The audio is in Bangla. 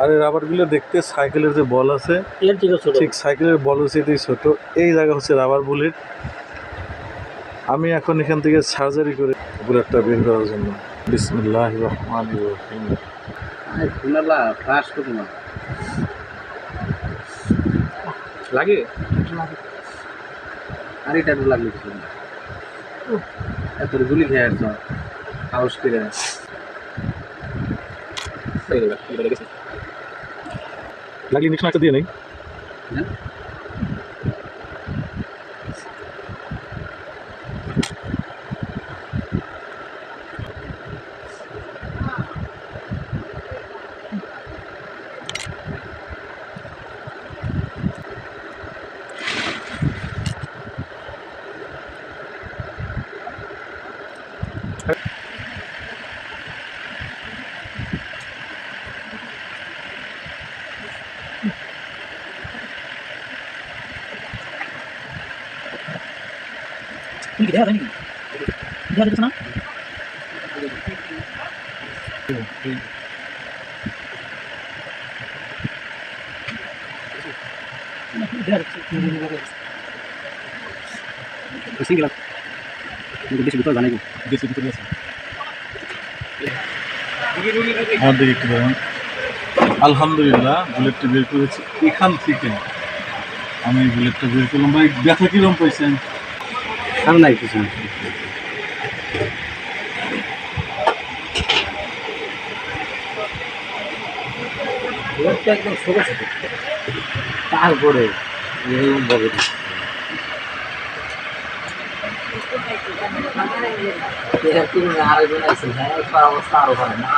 আর এই রাবারগুলো দেখতে সাইকেলের যে বল আছে এর থেকে ছোট। ঠিক সাইকেলের বল চেয়েতেই ছোট। এই জায়গা হচ্ছে রাবার বুলেট আমি এখন এখান থেকে সার্জারি করে বুলেটটা বের করার জন্য। বিসমুল্লাহ রহমান রহিম। লাগে? আর এটা লাগল এত গুলি খেয়ে আসছ। সাহস করে। লাগলে ইঞ্জেকশন একটা দিয়ে নেই তুমি কি দেখা যায়নি দেখা যাচ্ছে না সিঙ্গেল বেশি ভিতরে জানাই দেশে ভিতরে আছে আমার দিকে একটু দেখুন আলহামদুলিল্লাহ বুলেটটা বের করেছি। এখান থেকে। আমি বুলেটটা বের করলাম। ভাই ব্যথা কিরম পাইছেন? আর নাই কিছু একদম ছোট ছোট তারপরে এরকম বলে আরেকজন আছে আরও না।